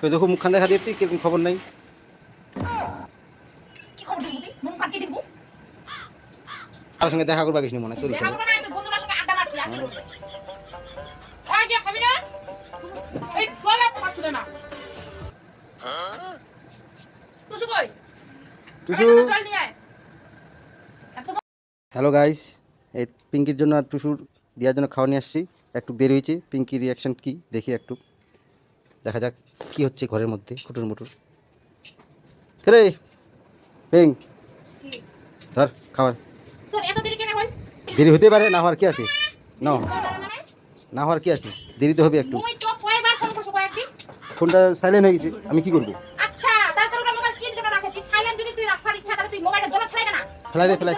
কেউ দেখো মুখখান দেখা দিতে কীরকম খবর নাই। কি খবর দেবো তুই কাটিয়ে দেখব? সঙ্গে দেখা করবা কিছু মনে হয়? তোর হ্যালো গাইস এই পিঙ্কির জন্য আর টুসুর দেওয়ার জন্য খাওয়া নিয়ে আসছি। একটু দেরি হয়েছে। পিঙ্কির রিয়াকশন কি? দেখি একটু। দেখা যাক। কি হচ্ছে ঘরের মধ্যে? কুটুর মুটুর। রে? পিং। ধর খাবার। তোর এত দেরি কেন হতে পারে না হওয়ার কি আছে? না মানে? না হওয়ার কি আছে? দেরি তো হবে একটু। মুই তো কয়বার ফোন করছ কয়েকদিন? ফোনটা সাইলেন্ট হয়ে গেছে আমি কি করব? আচ্ছা তার তোর মোবাইল কিন জন্য রাখেছিস? সাইলেন্ট যদি তুই রাখার ইচ্ছা তাহলে তুই মোবাইলটা জলে ফেলে দে না। ফেলাই দে, ফেলাই।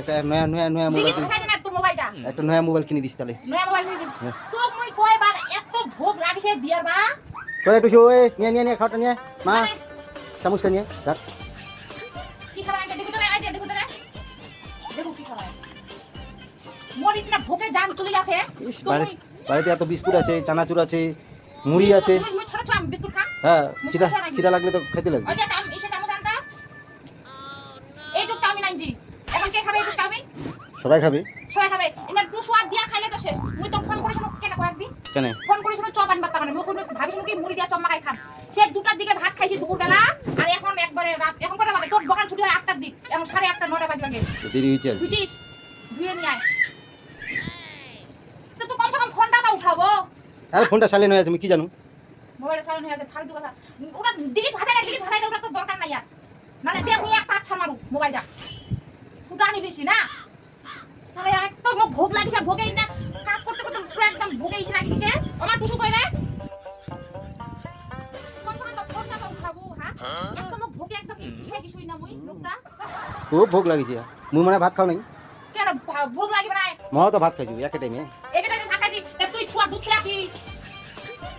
একটা নয়া নয়া নয়া মোবাইল দিদি না তোর মোবাইলটা? একটা নয়া মোবাইল কিনে দিস তাহলে। নয়া মোবাইল দিবি। হ্যাঁ। তো মুই কয়বার এত ভোগ রাখিস বিয়ার বা করে টুসু ওই নিয়ে নিয়ে নিয়ে খাওয়াটা নিয়ে মা চামচটা নিয়ে রাখ কি খাবার আইতে দেখো তো রে, আইতে দেখো তো রে। দেখো কি খাবার আইতে। মরিচ না ভোগে জান চলে গেছে। ইস, তো বাড়ি- মুই- বাড়িতে এত বিস্কুট আছে চানাচুর আছে মুড়ি আছে। হ্যাঁ খিদা খিদা লাগলে তো খেতে লাগবে। সবাই খাবে। সবাই খাবে। এনার টু সোয়াদ দিয়া খাইলে তো শেষ। মুই তো ফোন কেন কেন? চপ আনবার তার মানে মুখ ভাবিছিল কি মুড়ি দিয়া চপ মাখাই খান। সে দুটার দিকে ভাত খাইছি দুপুরবেলা আর এখন একবারে রাত এখন কটা বাজে? তোর দোকান ছুটি হয় আটটার দিক। এখন সাড়ে আটটা নটা বাজে আগে দেরি হয়েছে বুঝিস? ধুয়ে নিয়ে আয়। তো তুই কমসে কম ফোনটা তো উঠাবো। আরে ফোনটা সাইলেন্ট হয়ে আছে আমি কি জানো? মোবাইলে সারানো হয়ে আছে ফালতু কথা। ওটা ডিলিট ভাষায় না ডিলিট ভাষায় ওটা তো দরকার নাই আর। মানে মুই এক পাঁচ ছা মারু মোবাইলটা। ফুটানি বেশি না? আমার ভোগ লাগিছে ভোগেই না। কাজ করতে করতে পুরো একদম ভোগেই এসে দিছে। আমার টুসু কই রে? কখন তো ফোনটা তো উঠাবো হ্যাঁ? ভোগে মুই লোকটা? খুব ভোগ লাগিছে। মুই মানে ভাত খাও নাই? কেন ভোগ লাগিবে না? মা তো ভাত খাইছি একে টাইমে এটা থাকাছি তুই ছুয়া দুধ খেলাছি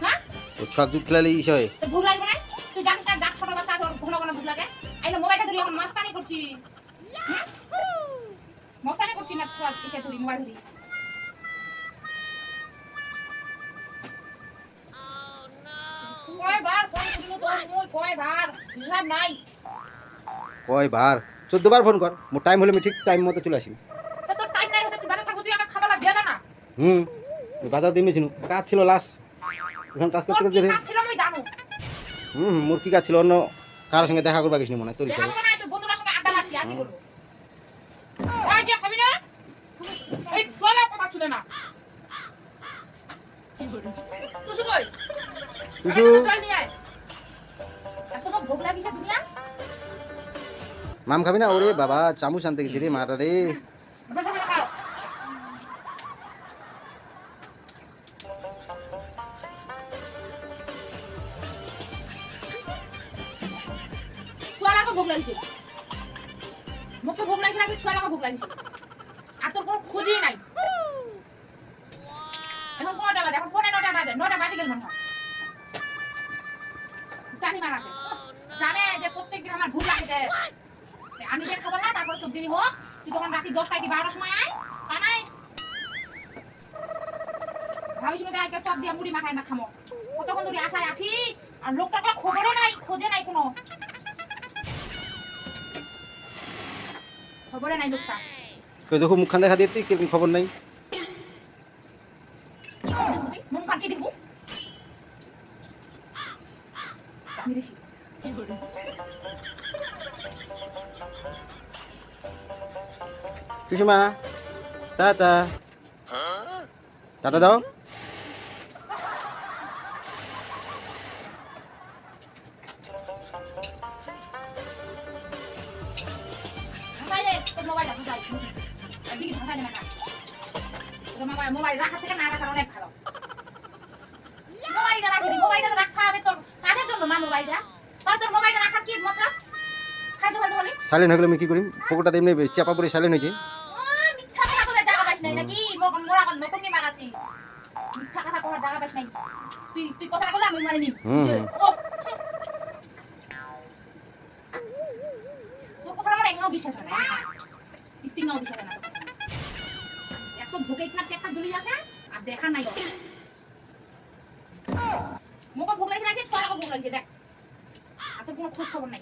হ্যাঁ? ছক দুধ খেলালে ইসে হয়। ভুল লাগবে না? তুই জানিস না যাক ছোট বাচ্চা তোর ঘন ঘন ভুল লাগে। না মোবাইলটা ধরি এখন মাস্তানি করছি। হ্যাঁ? মস্তানি করছি না ছোট এসে ধরি মোবাইল ধরি কয়বার ফোন করিল তোর মুই কয়বার হিসাব নাই কয় বার চোদ্দ বার ফোন কর। মোর টাইম হলে আমি ঠিক টাইম মতো চলে আসি তা তোর টাইম নাই হতে তুই বাজার থাকব তুই আমাকে খাবার দিয়ে দে না? হুম। বাজার দিন ছিল কাজ ছিল লাস্ট এখন কাজ করতে করতে কাজ ছিল আমি জানো। হুম মোর কি কাজ ছিল অন্য কারোর সঙ্গে দেখা করবা কিছু মনে হয় তোর দেখা হিসাবে না বন্ধুদের সঙ্গে আড্ডা মারছি আর কি ছিল না। টুসু কই? টুসু জল নিয়ে আয়। এত ভোগ লাগিছে দুনিয়া? মাম খাবি না? ওরে বাবা চামচ আনতে গেছি রে মারা রে। ভোগ লাগিছে। মুখে ভোগ লাগিছে নাকি ছোয়ালাকে ভোগ লাগিছে। আর তোর কোনো খোঁজই নাই এখন কোনটা বাজে এখন পনেরো নটা বাজে নটা বাজে গেল মনে হয়। মারাছে জানে যে প্রত্যেকদিন আমার ভুল লাগে আমি যে খাব না তারপরে তোর দেরি হোক তুই তখন রাত্রি দশটায় কি বারোটার সময় আয়? তা নাই। ভাবিস না আজকে চপ দিয়ে মুড়ি মাখায় না খামো? কতক্ষণ ধরে আশায় আছি? আর লোকটা কোনো খবরও নাই খোঁজে নাই কোনো। খবরে নাই লোকটা। কেউ দেখো মুখখান দেখা দিতে কীরকম খবর নাই। কি খবর দেখব তুই মন কাটিয়ে দেখব আমি বেশি টুসুমা টাটা। টাটা দাও। মোবাইল রাখা থেকে না রাখার অনেক হয় না। তোর কথা। এত ভোগে ইতনা পেটটা জ্বলি আছে? আর দেখার নাই। মুখে ভোগ লাগছে নাকি ছয় ভোগ লাগছে দেখ। তোর কোনো খোঁজ খবর নাই।